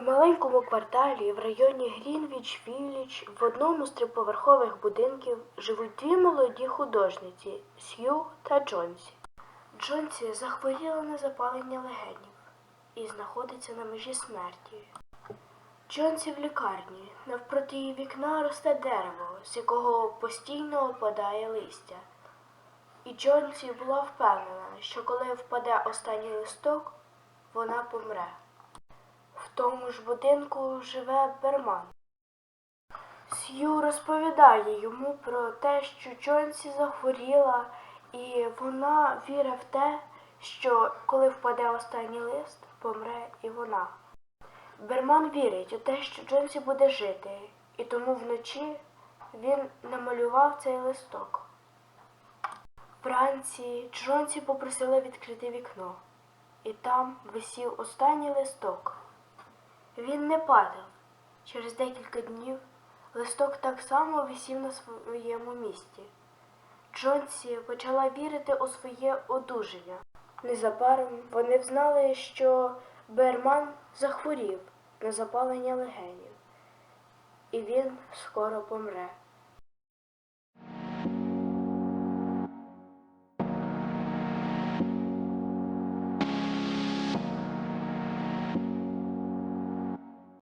маленькому кварталі в районі Грінвіч Віллідж в одному з триповерхових будинків живуть дві молоді художниці Сью та Джонсі. Джонсі захворіла на запалення легенів і знаходиться на межі смерті. Джонсі в лікарні. Навпроти її вікна росте дерево, з якого постійно опадає листя. І Джонсі була впевнена, що коли впаде останній листок, вона помре. Тому ж будинку живе Берман. Сью розповідає йому про те, що Джонсі захворіла, і вона вірить в те, що коли впаде останній лист, помре і вона. Берман вірить у те, що Джонсі буде жити, і тому вночі він намалював цей листок. Вранці Джонсі попросила відкрити вікно, і там висів останній листок. Він не падав. Через декілька днів листок так само висів на своєму місці. Джонсі почала вірити у своє одужання. Незабаром вони взнали, що Берман захворів на запалення легенів, і він скоро помре.